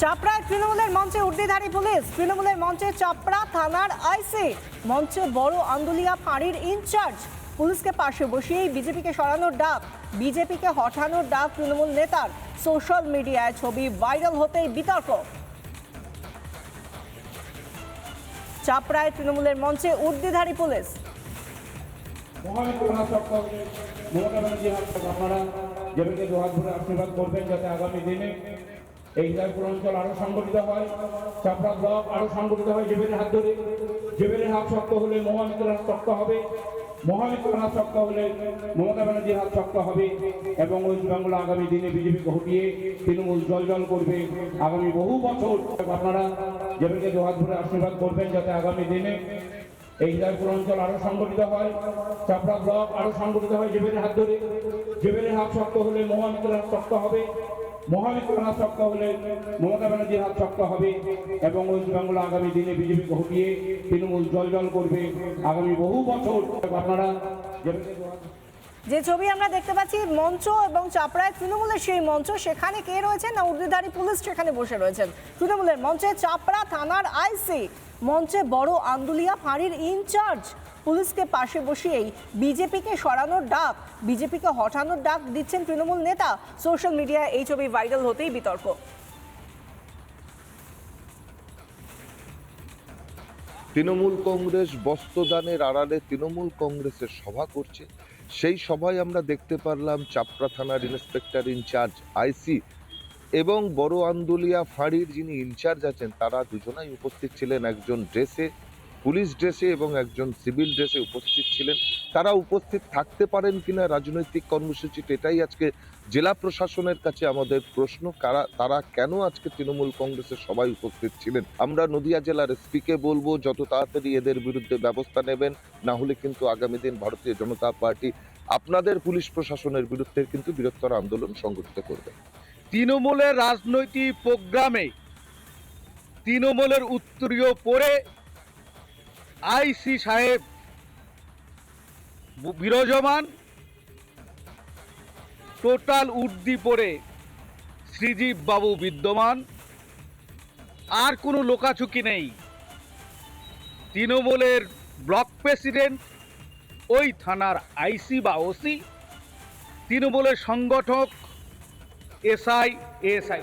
চাপড়ায় তৃণমূলের মঞ্চে উর্দিধারী পুলিশ। তৃণমূলের মঞ্চে চাপড়া থানার আইসি। মঞ্চে বড় আন্দুলিয়া ফাঁড়ির ইনচার্জ। পুলিশকে পাশে বসিয়েই বিজেপিকে সরানোর ডাক। বিজেপিকে হঠানোর ডাক তৃণমূল নেতার। সোশ্যাল মিডিয়ায় ছবি ভাইরাল হতেই বিতর্ক। চাপড়ায় তৃণমূলের মঞ্চে উর্দিধারী পুলিশ। মমতা ব্যানার্জি, আপনারা যেভাবে আশীর্বাদ করবেন যাতে আগামী দিনে এই জয়পুর অঞ্চল আরও সংগঠিত হয়। চাপড়া ব্লক আরও সংগঠিত হয় জেবেলের হাত ধরে। জেবেলের হাত শক্ত হলে মহামিত্রের শক্ত হবে। মহামিত্রের হাত শক্ত হলে মমতা ব্যানার্জির হাত শক্ত হবে এবং ওয়েস্ট বেঙ্গল আগামী দিনে বিজেপিকে হটিয়ে তৃণমূল জল জল করবে। আগামী বহু বছর আপনারা যেভাবে দু হাত ধরে আশীর্বাদ করবেন যাতে আগামী দিনে এই জয়পুর অঞ্চল আরও সংগঠিত হয়। চাপড়া ব্লক আরও সংগঠিত হয় জেবেলের হাত ধরে। জেবেলের হাত শক্ত হলে মহামিত্রের শক্ত হবে। হাত শক্ত হলে মমতা ব্যানার্জির হাত শক্ত হবে এবং ওয়েস্ট বেঙ্গল আগামী দিনে বিজেপিকে হটিয়ে তৃণমূল জল জল করবে। আগামী বহু বছর আপনারা যে ছবি আমরা দেখতে পাচ্ছি, মঞ্চ এবং চাপড়ায় তৃণমূলের সেই মঞ্চ, সেখানে কে রয়েছেন? না, উর্দিধারী পুলিশ সেখানে বসে রয়েছেন। তৃণমূলের মঞ্চে চাপড়া থানার আইসি, মঞ্চে বড় আন্দুলিয়া ফাঁড়ির ইনচার্জ। পুলিশকে পাশে বসিয়েই বিজেপিকে সরানোর ডাক, বিজেপিকে হটানোর ডাক দিচ্ছেন তৃণমূল নেতা। সোশ্যাল মিডিয়ায় এই ছবি ভাইরাল হতেই বিতর্ক। তৃণমূল কংগ্রেস বস্ত্রদানের আড়ালে তৃণমূল কংগ্রেসের সভা করছে। সেই সভায় আমরা দেখতে পারলাম চাপড়া থানার ইন্সপেক্টর ইনচার্জ আইসি এবং বড় আন্দুলিয়া ফাঁড়ির যিনি ইনচার্জ আছেন, তারা দুজনাই উপস্থিত ছিলেন একজন ড্রেসে। পুলিশ ড্রেসে এবং একজন সিভিল ড্রেসে উপস্থিত ছিলেন। তারা উপস্থিত থাকতে পারেন কিনা রাজনৈতিক কর্মসূচিতে এটাই আজকে জেলা প্রশাসনের কাছে আমাদের প্রশ্ন। কারা, তারা কেন আজকে তৃণমূল কংগ্রেসের সবাই উপস্থিত ছিলেন? আমরা নদিয়া জেলার এসপিকে বলব, যত তাড়াতাড়ি এদের বিরুদ্ধে ব্যবস্থা নেবেন, না হলে কিন্তু আগামী দিন ভারতীয় জনতা পার্টি আপনাদের পুলিশ প্রশাসনের বিরুদ্ধে কিন্তু বৃহত্তর আন্দোলন সংগঠিত করবে। তৃণমূলের রাজনৈতিক প্রোগ্রামে, তৃণমূলের উত্তরীয় পরে আইসি সাহেব বিরাজমান। টোটাল উর্দি পরে শ্রীজীব বাবু বিদ্যমান। আর কোনো লোকাচুকি নেই। তৃণমূলের ব্লক প্রেসিডেন্ট, ওই থানার আইসি বা ওসি, তৃণমূলের সংগঠক, এসআই এসআই